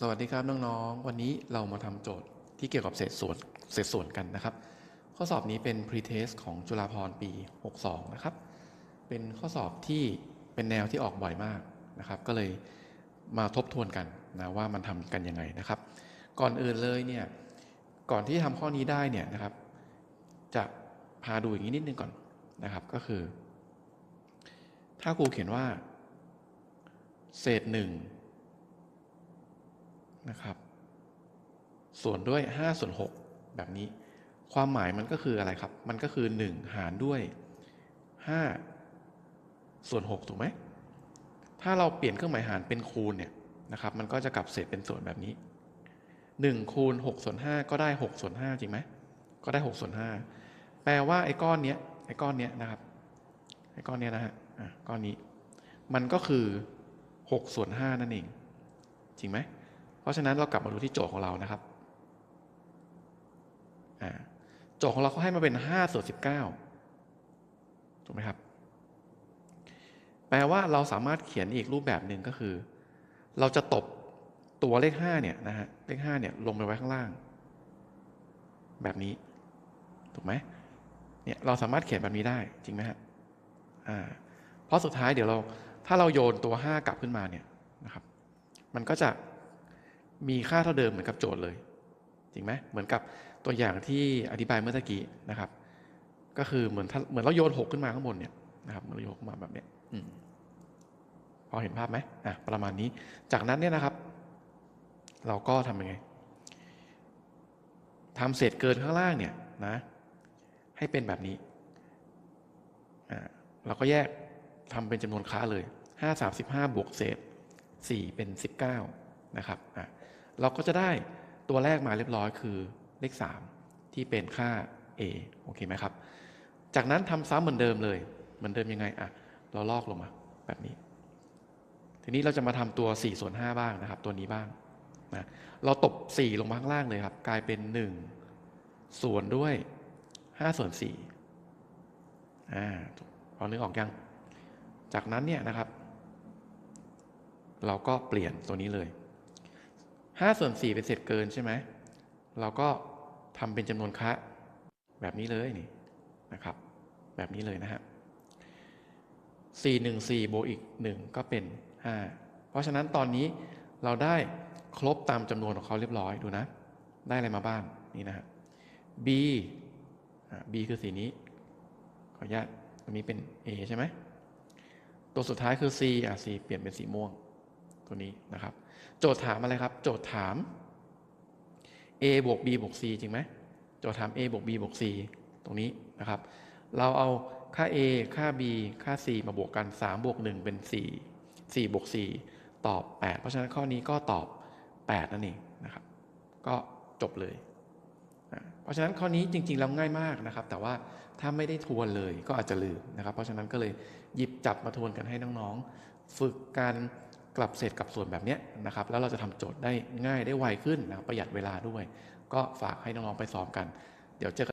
สวัสดีครับน้องๆ วันนี้เรามาทำโจทย์ที่เกี่ยวกับเศษส่วนเศษส่วนกันนะครับ ข้อสอบนี้เป็น pre-test ของจุฬาภรณ์ปี 62 นะครับ เป็นข้อสอบที่เป็นแนวที่ออกบ่อยมากนะครับ ก็เลยมาทบทวนกันนะว่ามันทำกันยังไงนะครับ ก่อนอื่นเลยเนี่ย ก่อนที่จะทำข้อนี้ได้เนี่ยนะครับ จะพาดูอย่างนี้นิดนึงก่อนนะครับ ก็คือ ถ้าครูเขียนว่า เศษห นะครับ ส่วนด้วย5ส่วน6แบบนี้ ความหมายมันก็คืออะไรครับ มันก็คือ 1 หารด้วย 5 ส่วน6ถูกไหมถ้าเราเปลี่ยนเครื่องหมายหารเป็นคูณเนี่ยนะครับ มันก็จะกลับเศษเป็นส่วนแบบนี้1คูณ6ส่วน5ก็ได้6ส่วน5จริงไหมก็ได้6ส่วน5แปลว่าไอ้ก้อนเนี้ยไอ้ก้อนเนี้ยนะครับไอ้ก้อนเนี้ยนะฮะอะก้อนนี้ มันก็คือ6ส่วน5นั่นเอง จริงไหม เพราะฉะนั้นเรากลับมาดูที่โจทย์ของเรานะครับโจทย์ของเราเขาให้มาเป็น5ส่วน19ถูกไหมครับ แปลว่าเราสามารถเขียนอีกรูปแบบหนึ่งก็คือ เราจะตบตัวเลข5เนี่ยนะฮะเลข5เนี่ยลงไปไว้ข้างล่าง แบบนี้ ถูกไหมเนี่ยเราสามารถเขียนแบบนี้ได้จริงไหมฮะอ่าเพราะสุดท้ายเดี๋ยวเราถ้าเราโยนตัว 5 กลับขึ้นมาเนี่ยนะครับ มันก็จะ มีค่าเท่าเดิมเหมือนกับโจทย์เลย จริงไหมเหมือนกับตัวอย่างที่อธิบายเมื่อกี้นะครับ ก็คือเหมือนเหมือนเราโยนหกขึ้นมาข้างบนเนี่ยนะครับเหมือนเราโยนขึ้นมาแบบเนี้ยอพอเห็นภาพไหมอะประมาณนี้ จากนั้นเนี่ยนะครับ เราก็ทำยังไงทำเศษเกินข้างล่างเนี่ยนะ ให้เป็นแบบนี้อ่าเราก็แยกทำเป็นจำนวนค้าเลยห้าสามสิบห้าบวกเศษสี่เป็นสิบเก้า นะครับอะเราก็จะได้ตัวแรกมาเรียบร้อยคือเลข 3 ที่เป็นค่า a โอเคไหมครับ จากนั้นทำซ้ำเหมือนเดิมเลย เหมือนเดิมยังไงอะเราลอกลงมาแบบนี้ ทีนี้เราจะมาทำตัว 4 ส่วน 5 บ้างนะครับ ตัวนี้บ้างนะเราตบ 4 ลงมาข้างล่างเลยครับ กลายเป็น 1 ส่วนด้วย 5 ส่วน4อ่าพอนึกออกยัง จากนั้นเนี่ยนะครับ เราก็เปลี่ยนตัวนี้เลย 5ส่วน4เป็นเศษเกินใช่ไหม เราก็ทำเป็นจำนวนคะ แบบนี้เลยนี่นะครับ แบบนี้เลยนะฮะ4 1 4บวกอีก1ก็เป็น5เพราะฉะนั้นตอนนี้เราได้ครบตามจำนวนของเขาเรียบร้อยดูนะ ได้อะไรมาบ้างนี่นะฮะ b b คือสีนี้ ขออนุญาตตรงนี้เป็น a ใช่ไหมตัวสุดท้ายคือ c อะ c เปลี่ยนเป็นสีม่วง ตัวนี้นะครับ โจทย์ถามอะไรครับ โจทย์ถาม a บวก b บวก c จริงไหมโจทย์ถาม a บวก b บวก c ตรงนี้นะครับ เราเอาค่า a ค่า b ค่า c มาบวกกัน 3 บวก 1 เป็น 4 4บวก4ตอบ 8 เพราะฉะนั้นข้อนี้ก็ตอบ 8 นั่นเองนะครับ ก็จบเลย เพราะฉะนั้นข้อนี้จริงๆแล้วง่ายมากนะครับ แต่ว่าถ้าไม่ได้ทวนเลยก็อาจจะลืมนะครับ เพราะฉะนั้นก็เลยหยิบจับมาทวนกันให้น้องๆ ฝึกการ กลับเศษกับส่วนแบบนี้นะครับ แล้วเราจะทำโจทย์ได้ง่ายได้ไวขึ้นนะประหยัดเวลาด้วย ก็ฝากให้น้องๆไปซ้อมกัน เดี๋ยวเจอกัน